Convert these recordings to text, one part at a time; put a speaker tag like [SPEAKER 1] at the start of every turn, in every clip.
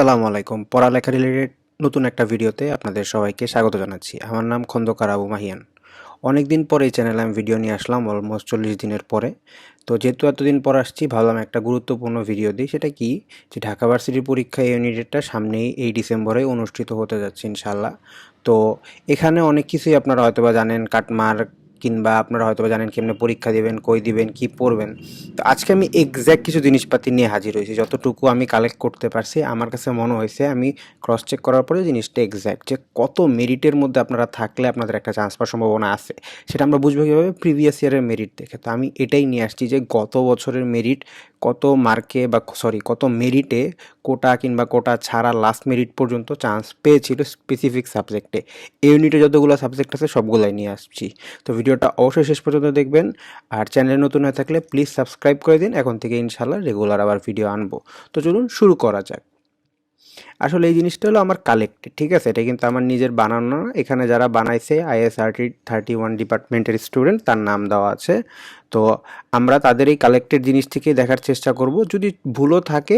[SPEAKER 1] সালামু আলাইকুম পড়ালেখা রিলেটেড নতুন একটা ভিডিওতে আপনাদের সবাইকে স্বাগত জানাচ্ছি আমার নাম খন্দকার আবু মাহিয়ান অনেক দিন পরে এই চ্যানেলে আমি ভিডিও নিয়ে আসলাম অলমোস্ট চল্লিশ দিনের পরে তো যেহেতু এতদিন পর আসছি ভাবলাম একটা গুরুত্বপূর্ণ ভিডিও দিই সেটা কি যে ঢাকা ভার্সিটির পরীক্ষা ইউনিটেডটা সামনেই এই ডিসেম্বরে অনুষ্ঠিত হতে যাচ্ছে ইনশাল্লাহ তো এখানে অনেক কিছুই আপনারা হয়তোবা জানেন কাটমার্ক কিংবা আপনারা হয়তো জানেন কেমনে পরীক্ষা দেবেন কই দিবেন কি পড়বেন তো আজকে আমি এক্স্যাক্ট কিছু জিনিসপাতি নিয়ে হাজির হয়েছি যতটুকু আমি কালেক্ট করতে পারছি আমার কাছে মনে হয়েছে আমি ক্রস চেক করার পরে জিনিসটা এক্স্যাক্ট যে কত মেরিটের মধ্যে আপনারা থাকলে আপনাদের একটা চান্স পাওয়ার সম্ভাবনা আছে সেটা আমরা বুঝবো কীভাবে প্রিভিয়াস ইয়ারের মেরিট দেখে তো আমি এটাই নিয়ে আসছি যে গত বছরের মেরিট কত মার্কে বা সরি কত মেরিটে কোটা কিংবা কোটা ছাড়া লাস্ট মেরিট পর্যন্ত চান্স পেয়েছিল স্পেসিফিক সাবজেক্টে এই ইউনিটে যতগুলো সাবজেক্ট আছে সবগুলাই নিয়ে আসছি তো ভিডিওটা অবশ্যই শেষ পর্যন্ত দেখবেন আর চ্যানেলে নতুন হয়ে থাকলে প্লিজ সাবস্ক্রাইব করে দিন এখন থেকে ইনশাল্লাহ রেগুলার আবার ভিডিও আনবো তো চলুন শুরু করা যাক আসলে এই জিনিসটা হলো আমার কালেক্টেড ঠিক আছে এটা কিন্তু আমার নিজের বানানো না এখানে যারা বানাইছে আইএসআরটি থার্টি ওয়ান ডিপার্টমেন্টের স্টুডেন্ট তার নাম দেওয়া আছে তো আমরা তাদের এই কালেক্টেড জিনিস থেকে দেখার চেষ্টা করব যদি ভুলও থাকে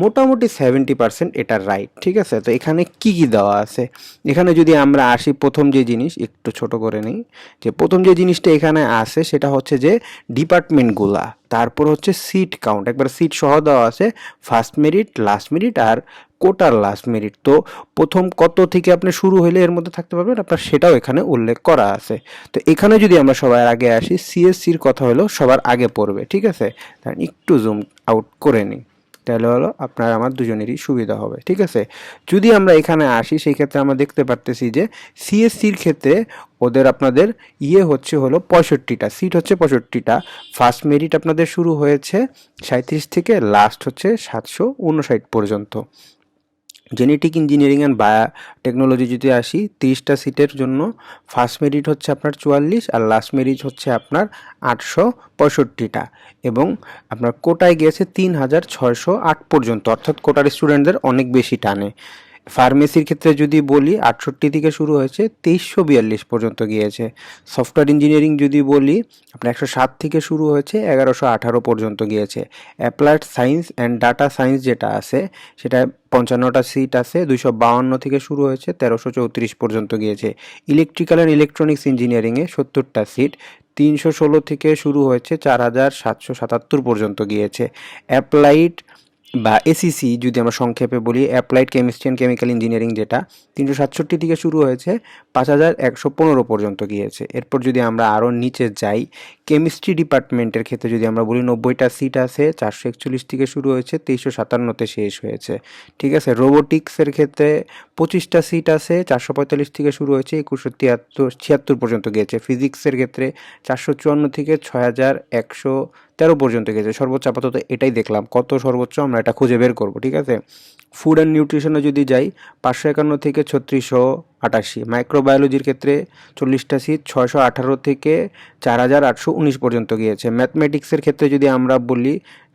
[SPEAKER 1] মোটামুটি সেভেন্টি পার্সেন্ট এটা রাইট ঠিক আছে তো এখানে কি কি দেওয়া আছে এখানে যদি আমরা আসি প্রথম যে জিনিস একটু ছোট করে নিই যে প্রথম যে জিনিসটা এখানে আছে সেটা হচ্ছে যে ডিপার্টমেন্টগুলা তারপর হচ্ছে সিট কাউন্ট একবার সিট সহ দেওয়া আছে ফার্স্ট মেরিট লাস্ট মেরিট আর কোটার লাস্ট মেরিট তো প্রথম কত থেকে আপনি শুরু হইলে এর মধ্যে থাকতে পারবেন আপনার সেটাও এখানে উল্লেখ করা আছে তো এখানে যদি আমরা সবার আগে আসি সিএসসির কথা হলো সবার আগে পড়বে ঠিক আছে একটু জুম আউট করে নিই তাহলে হলো আপনার আমার দুজনেরই সুবিধা হবে ঠিক আছে যদি আমরা এখানে আসি সেই ক্ষেত্রে আমরা দেখতে পারতেছি যে সিএসসির ক্ষেত্রে ওদের আপনাদের ইয়ে হচ্ছে হলো পঁয়ষট্টিটা সিট হচ্ছে পঁয়ষট্টিটা ফার্স্ট মেরিট আপনাদের শুরু হয়েছে সাঁত্রিশ থেকে লাস্ট হচ্ছে সাতশো উনষাট পর্যন্ত genetic engineering and biotechnology যদি আসি তিরিশটা সিটের জন্য ফার্স্ট মেরিট হচ্ছে আপনার চুয়াল্লিশ আর লাস্ট মেরিট হচ্ছে আপনার আটশো পঁয়ষট্টিটা এবং আপনার কোটায় গিয়েছে তিন হাজার ছয়শো আট পর্যন্ত অর্থাৎ কোটার স্টুডেন্টদের অনেক বেশি টানে ফার্মেসির ক্ষেত্রে যদি বলি আটষট্টি থেকে শুরু হয়েছে তেইশশো বিয়াল্লিশ পর্যন্ত গিয়েছে সফটওয়্যার ইঞ্জিনিয়ারিং যদি বলি আপনার একশো সাত থেকে শুরু হয়েছে এগারোশো আঠারো পর্যন্ত গিয়েছে applied science and data science যেটা আছে সেটা পঞ্চান্নটা সিট আছে দুইশো বাউান্ন থেকে শুরু হয়েছে তেরোশো চৌত্রিশ পর্যন্ত গিয়েছে ইলেকট্রিক্যাল অ্যান্ড ইলেকট্রনিক্স ইঞ্জিনিয়ারিংয়ে সত্তরটা সিট তিনশো ষোলো থেকে শুরু হয়েছে চার হাজার সাতশো সাতাত্তর পর্যন্ত গিয়েছে অ্যাপ্লাইড বা এসিসি যদি আমরা সংক্ষেপে বলি applied chemistry and chemical engineering যেটা তিনশো সাতষট্টি থেকে শুরু হয়েছে পাঁচ হাজার একশো পনেরো পর্যন্ত গিয়েছে এরপর যদি আমরা আরও নিচে যাই কেমিস্ট্রি ডিপার্টমেন্টের ক্ষেত্রে যদি আমরা বলি নব্বইটা সিট আছে চারশো একচল্লিশ থেকে শুরু হয়েছে তেইশশো সাতান্নতে শেষ হয়েছে ঠিক আছে রোবোটিক্সের ক্ষেত্রে পঁচিশটা সিট আছে চারশো পঁয়তাল্লিশ থেকে শুরু হয়েছে একুশশো তিয়াত্তর ছিয়াত্তর পর্যন্ত গিয়েছে ফিজিক্সের ক্ষেত্রে চারশো চুয়ান্ন থেকে ছয় হাজার একশো তেরো পর্যন্ত গেছে সর্বোচ্চ আপাতত এটাই দেখলাম কত সর্বোচ্চ আমরা এটা খুঁজে বের করবো ঠিক আছে ফুড অ্যান্ড নিউট্রিশনে যদি যাই পাঁচশো একান্ন থেকে ছত্রিশশো আটাশি মাইক্রোবায়োলজির ক্ষেত্রে চল্লিশটা সিট ছয়শো আঠারো থেকে চার হাজার আটশো উনিশ পর্যন্ত গিয়েছে ম্যাথমেটিক্সের ক্ষেত্রে যদি আমরা বলি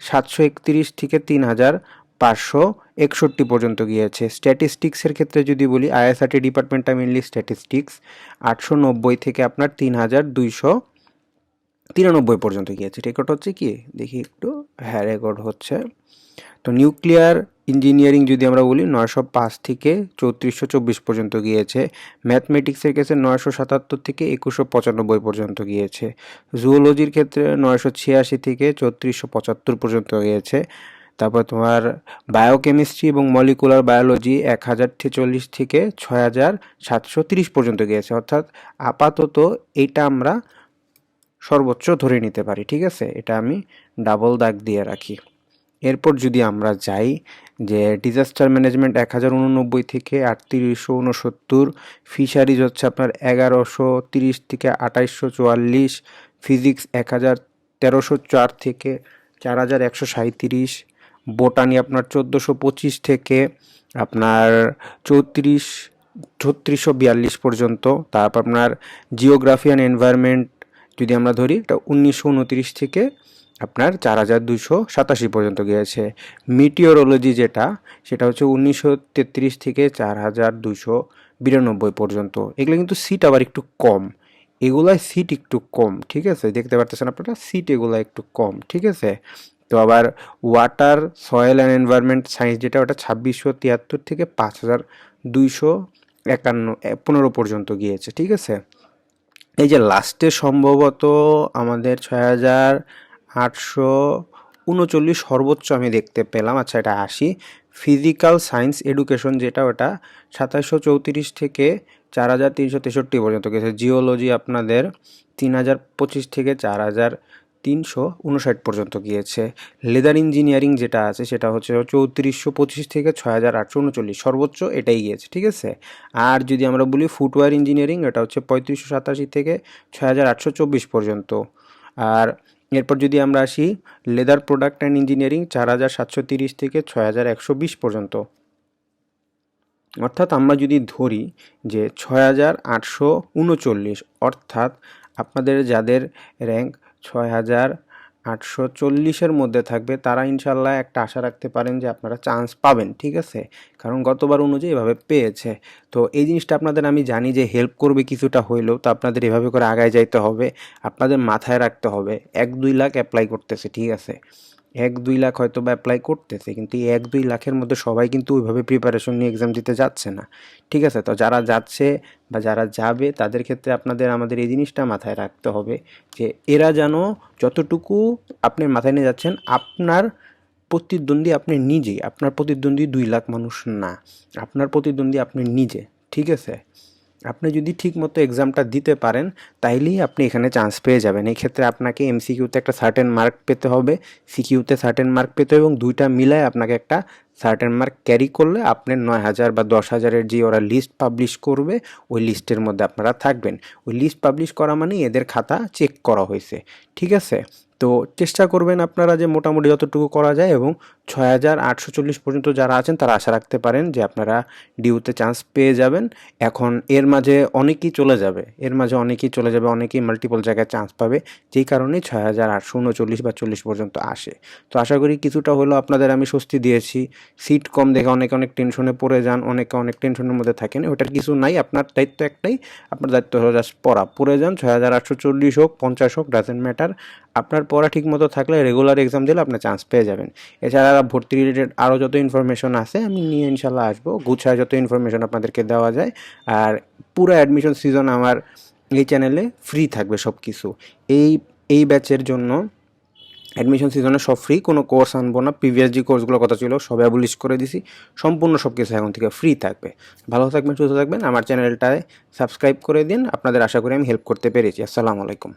[SPEAKER 1] সাতশো একত্রিশ থেকে তিন হাজার পাঁচশো একষট্টি পর্যন্ত গিয়েছে স্ট্যাটিস্টিক্সের ক্ষেত্রে যদি বলি আইএসআরটি ডিপার্টমেন্টটা মেনলি স্ট্যাটিস্টিক্স আটশো নব্বই থেকে আপনার তিন হাজার দুইশো তিরানব্বই পর্যন্ত গিয়েছে রেকর্ড হচ্ছে কি দেখি একটু হ্যাঁ রেকর্ড হচ্ছে তো নিউক্লিয়ার ইঞ্জিনিয়ারিং যদি আমরা বলি নয়শো পাঁচ থেকে চৌত্রিশশো চব্বিশ পর্যন্ত গিয়েছে ম্যাথমেটিক্সের ক্ষেত্রে নয়শো সাতাত্তর থেকে একুশশো পঁচানব্বই পর্যন্ত গিয়েছে জুওলজির ক্ষেত্রে নয়শো ছিয়াশি থেকে চৌত্রিশশো পঁচাত্তর পর্যন্ত গিয়েছে তারপর তোমার বায়োকেমিস্ট্রি এবং মলিকুলার বায়োলজি এক হাজার ছেচল্লিশ থেকে ছয় হাজার সাতশো তিরিশ পর্যন্ত গিয়েছে অর্থাৎ আপাতত এটা আমরা সর্বোচ্চ ধরে নিতে পারি ঠিক আছে এটা আমি ডাবল দাগ দিয়ে রাখি এরপর যদি আমরা যাই যে ডিজাস্টার ম্যানেজমেন্ট এক হাজার উননব্বই থেকে আটত্রিশশো উনসত্তর ফিশারিজ হচ্ছে আপনার এগারোশো তিরিশ থেকে আঠাইশশো চুয়াল্লিশ ফিজিক্স এক হাজার তেরোশো চার থেকে চার হাজার একশো সাঁত্রিশ বোটানি আপনার চোদ্দোশো পঁচিশ থেকে আপনার চৌত্রিশ ছত্রিশশো বিয়াল্লিশ পর্যন্ত তারপর আপনার জিওগ্রাফি অ্যান্ড এনভায়রনমেন্ট যদি আমরা ধরি এটা উনিশশো থেকে আপনার চার হাজার দুশো সাতাশি পর্যন্ত গিয়েছে মিটিওরোলজি যেটা সেটা হচ্ছে উনিশশো তেত্রিশ থেকে চার হাজার দুশো বিরানব্বই পর্যন্ত এগুলো কিন্তু সিট আবার একটু কম এগুলায় সিট একটু কম ঠিক আছে দেখতে পারতেছেন আপনারা সিট এগুলা একটু কম ঠিক আছে তো আবার water soil and environment science যেটা ওটা ছাব্বিশশো তিয়াত্তর থেকে পাঁচ হাজার দুইশো একান্ন পনেরো পর্যন্ত গিয়েছে ঠিক আছে এই যে লাস্টে সম্ভবত আমাদের ছয় হাজার আটশো উনচল্লিশ সর্বোচ্চ আমি দেখতে পেলাম আচ্ছা এটা আসি ফিজিক্যাল সায়েন্স এডুকেশন যেটা ওটা সাতাশশো চৌত্রিশ থেকে চার হাজার তিনশো তেষট্টি পর্যন্ত গেছে জিওলজি আপনাদের তিন হাজার পঁচিশ থেকে চার হাজার তিনশো উনষাট পর্যন্ত গিয়েছে লেদার ইঞ্জিনিয়ারিং যেটা আছে সেটা হচ্ছে চৌত্রিশশো পঁচিশ থেকে ছয় হাজার আটশো উনচল্লিশ সর্বোচ্চ এটাই গিয়েছে ঠিক আছে আর যদি আমরা বলি ফুটওয়্যার ইঞ্জিনিয়ারিং এটা হচ্ছে পঁয়ত্রিশশো সাতাশি থেকে ছয় হাজার আটশো চব্বিশ পর্যন্ত আর এরপর যদি আমরা আসি লেদার প্রোডাক্ট অ্যান্ড ইঞ্জিনিয়ারিং চার হাজার সাতশো তিরিশ থেকে ছয় হাজার একশো বিশ পর্যন্ত অর্থাৎ আমরা যদি ধরি যে ছয় হাজার আটশো উনচল্লিশ অর্থাৎ আপনাদের যাদের র্যাঙ্ক ছয় হাজার আটশো চল্লিশের মধ্যে থাকবে তারা ইনশাল্লাহ একটা আশা রাখতে পারেন যে আপনারা চান্স পাবেন ঠিক আছে কারণ গতবার অনুযায়ী এভাবে পেয়েছে তো এই জিনিসটা আপনাদের আমি জানি যে হেল্প করবে কিছুটা হইলেও তো আপনাদের এভাবে করে আগায় যাইতে হবে আপনাদের মাথায় রাখতে হবে এক দুই লাখ অ্যাপ্লাই করতেছে ঠিক আছে এক দুই লাখ হয়তো বা অ্যাপ্লাই করতেছে কিন্তু এই এক দুই লাখের মধ্যে সবাই কিন্তু ওইভাবে প্রিপারেশন নিয়ে এক্সাম দিতে যাচ্ছে না ঠিক আছে তো যারা যাচ্ছে বা যারা যাবে তাদের ক্ষেত্রে আপনাদের আমাদের এই জিনিসটা মাথায় রাখতে হবে যে এরা যেন যতটুকু আপনি মাথায় নিয়ে যাচ্ছেন আপনার প্রতিদ্বন্দ্বী আপনি নিজেই আপনার প্রতিদ্বন্দ্বী দুই লাখ মানুষ না আপনার প্রতিদ্বন্দ্বী আপনি নিজে ঠিক আছে আপনি যদি ঠিকমতো এক্সামটা দিতে পারেন তাইলেই আপনি এখানে চান্স পেয়ে যাবেন এই ক্ষেত্রে আপনাকে এমসিকিউতে একটা সার্টেন মার্ক পেতে হবে সিকিউতে সার্টেন মার্ক পেতে হবে এবং দুইটা মিলায় আপনাকে একটা সার্টেন মার্ক ক্যারি করলে আপনার নয় হাজার বা দশ হাজারের যে ওরা লিস্ট পাবলিশ করবে ওই লিস্টের মধ্যে আপনারা থাকবেন ওই লিস্ট পাবলিশ করা মানে এদের খাতা চেক করা হয়েছে ঠিক আছে তো চেষ্টা করবেন আপনারা যে মোটামুটি যতটুকু করা যায় এবং ছয় হাজার আটশো চল্লিশ পর্যন্ত যারা আছেন তারা আশা রাখতে পারেন যে আপনারা ডিউতে চান্স পেয়ে যাবেন এখন এর মাঝে অনেকেই চলে যাবে এর মাঝে অনেকেই চলে যাবে অনেকেই মাল্টিপল জায়গায় চান্স পাবে যেই কারণে ছয় হাজার আটশো উনচল্লিশ বা চল্লিশ পর্যন্ত আসে তো আশা করি কিছুটা হলেও আপনাদের আমি স্বস্তি দিয়েছি সিট কম দেখে অনেকে অনেক টেনশনে পড়ে যান অনেকে অনেক টেনশনের মধ্যে থাকেন ওটার কিছু নাই আপনার দায়িত্ব একটাই আপনার দায়িত্ব হলো জাস্ট পড়া পড়ে যান ছয় হাজার আটশো চল্লিশ হোক পঞ্চাশ হোক ডাজেন্ট ম্যাটার আপনার পড়া ঠিক মতো থাকলে রেগুলার এক্সাম দিলে আপনার চান্স পেয়ে যাবেন এছাড়া ভর্তি রিলেটেড আরও যত ইনফরমেশন আছে আমি নিয়ে ইনশাল্লাহ আসবো গুছায় যত ইনফরমেশন আপনাদেরকে দেওয়া যায় আর পুরো অ্যাডমিশন সিজন আমার এই চ্যানেলে ফ্রি থাকবে সব কিছু এই এই ব্যাচের জন্য অ্যাডমিশন সিজনে সব ফ্রি কোনো কোর্স আনবো না প্রিভিয়াস যে কোর্সগুলোর কথা ছিল সব অ্যাবলিশ করে দিছি সম্পূর্ণ সব কিছু এখন থেকে ফ্রি থাকবে ভালো থাকবেন সুস্থ থাকবেন আমার চ্যানেলটায় সাবস্ক্রাইব করে দিন আপনাদের আশা করি আমি হেল্প করতে পেরেছি আসসালামু আলাইকুম